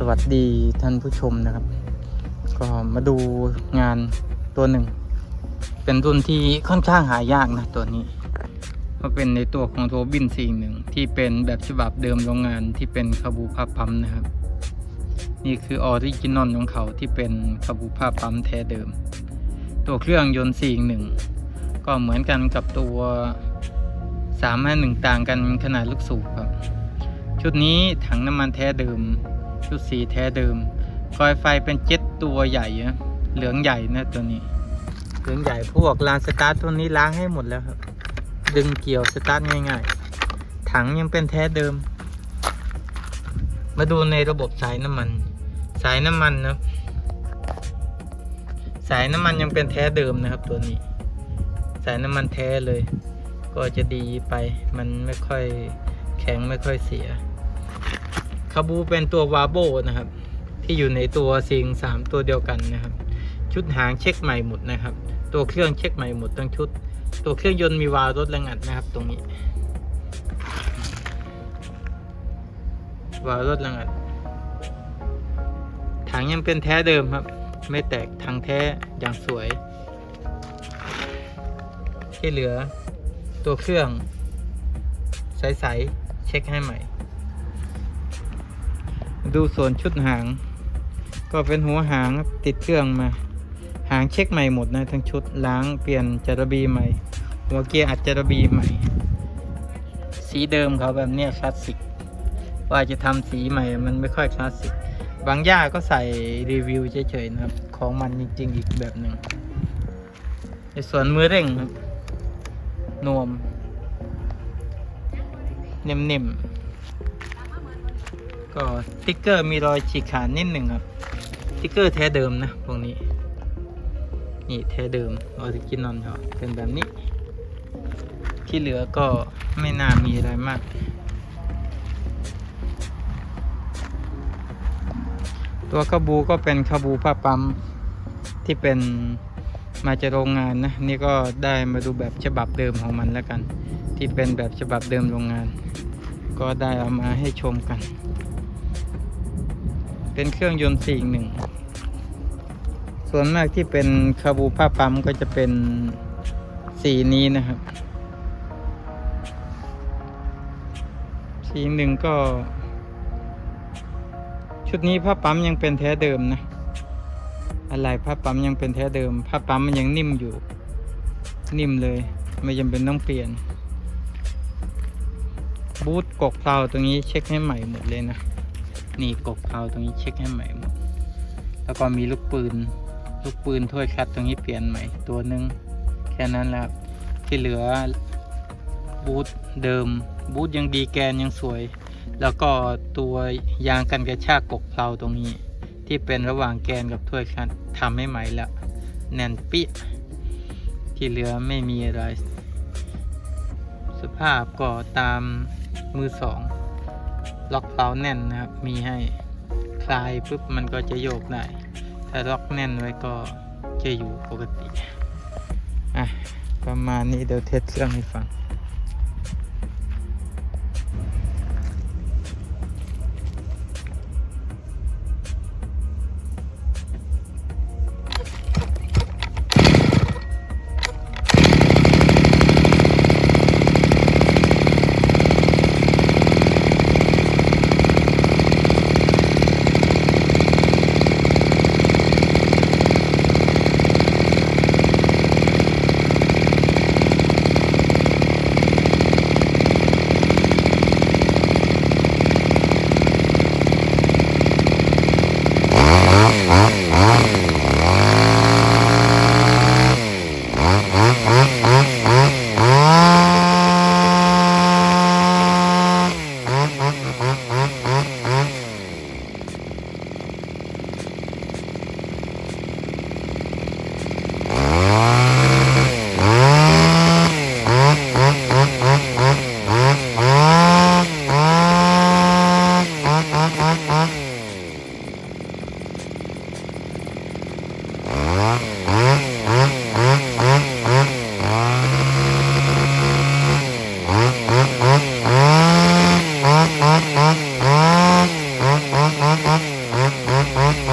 สวัสดีท่านผู้ชมนะครับ ก็มาดูงานตัวหนึ่ง เป็นรุ่นที่ค่อนข้างหายากนะตัวนี้ก็เป็นในตัวของโทบินสิ่งหนึ่งที่เป็นแบบฉบับเดิมโรงงานที่เป็นคาบูผ้าปั๊มนะครับ นี่คือออริจินอลของเขาที่เป็นคาบูผ้าปั๊มแท้เดิม ตัวเครื่องยนต์สิ่งหนึ่งก็เหมือนกันกับตัว351ต่างกันขนาดลูกสูบครับ ชุดนี้ถังน้ำมันแท้เดิม ชุดสีแท้เดิมคอยไฟเป็นเจ็ตตัวใหญ่นะเหลืองใหญ่นะตัวนี้ เหลืองใหญ่พวกลานสตาร์ทตัวนี้ล้างให้หมดแล้วครับ ดึงเกี่ยวสตาร์ทง่ายๆ ถังยังเป็นแท้เดิม มาดูในระบบสายน้ำมัน สายน้ำมันนะสายน้ำมันยังเป็นแท้เดิมนะครับตัวนี้ สายน้ำมันแท้เลย ก็จะดีไปมันไม่ค่อยแข็งไม่ค่อยเสีย คาบูเป็นตัววาโบนะครับ ที่อยู่ในตัวซิงสามตัวเดียวกันนะครับ ชุดหางเช็คใหม่หมดนะครับ ตัวเครื่องเช็คใหม่หมดทั้งชุด ตัวเครื่องยนต์มีวาล์วรถแรงอัดนะครับ ตรงนี้ วาล์วรถแรงอัดถังยังเป็นแท้เดิมครับ ไม่แตกถังแท้อย่างสวย ที่เหลือตัวเครื่องใสๆเช็คให้ใหม่ ดูส่วนชุดหาง ก็เป็นหัวหางติดเครื่องมา หางเช็คใหม่หมดนะทั้งชุดล้างเปลี่ยนจารบีใหม่ หัวเกียร์อัดจารบีใหม่ สีเดิมเขาแบบเนี้ยคลาสสิก ว่าจะทำสีใหม่มันไม่ค่อยคลาสสิก บางย่าก็ใส่รีวิวเฉยๆนะครับ ของมันจริง ๆ อีกแบบหนึ่งในส่วนมือเร่งครับนวมนิ่มๆ ก็ติ๊กเกอร์มีรอยฉีกขาดนิดหนึ่งครับติ๊กเกอร์แท้เดิมนะพวกนี้ นี่แท้เดิมออริจินอลเขาเป็นแบบนี้ ที่เหลือก็ไม่น่ามีอะไรมาก ตัวคาบูก็เป็นคาบูผ้าปั๊มที่เป็นมาจากโรงงานนะ นี่ก็ได้มาดูแบบฉบับเดิมของมันแล้วกัน ที่เป็นแบบฉบับเดิมโรงงาน ก็ได้เอามาให้ชมกัน เป็นเครื่องยนต์สี่หนึ่ง ส่วนมากที่เป็นคาบูผ้าปั๊มก็จะเป็นสีนี้นะครับ สีหนึ่งก็ ชุดนี้ผ้าปั๊มยังเป็นแท้เดิมนะ อะไรผ้าปั๊มยังเป็นแท้เดิม ผ้าปั๊มมันยังนิ่มอยู่ นิ่มเลย ไม่จำเป็นต้องเปลี่ยนบูทกกเพลาตรงนี้เช็คให้ใหม่หมดเลยนะ นี่กกเพลาตรงนี้เช็คให้ใหม่หมดแล้วก็มีลูกปืน ลูกปืนถ้วยคัดตรงนี้เปลี่ยนใหม่ตัวหนึ่งแค่นั้นแหละที่เหลือบูทเดิมบูทยังดีแกนยังสวย แล้วก็ตัวยางกันกระชากกกเพลาตรงนี้ ที่เป็นระหว่างแกนกับถ้วยคัดทำให้ใหม่ล้วแน่นเปี้ยที่เหลือไม่มีอะไร สภาพก็ตามมือสอง ล็อกเล้าแน่นนะครับ มีให้คลายปุ๊บมันก็จะโยกได้ ถ้าล็อกแน่นไว้ก็จะอยู่ปกติ อะ ประมาณนี้เดี๋ยวเทสเครื่องให้ฟัง Mm-hmm.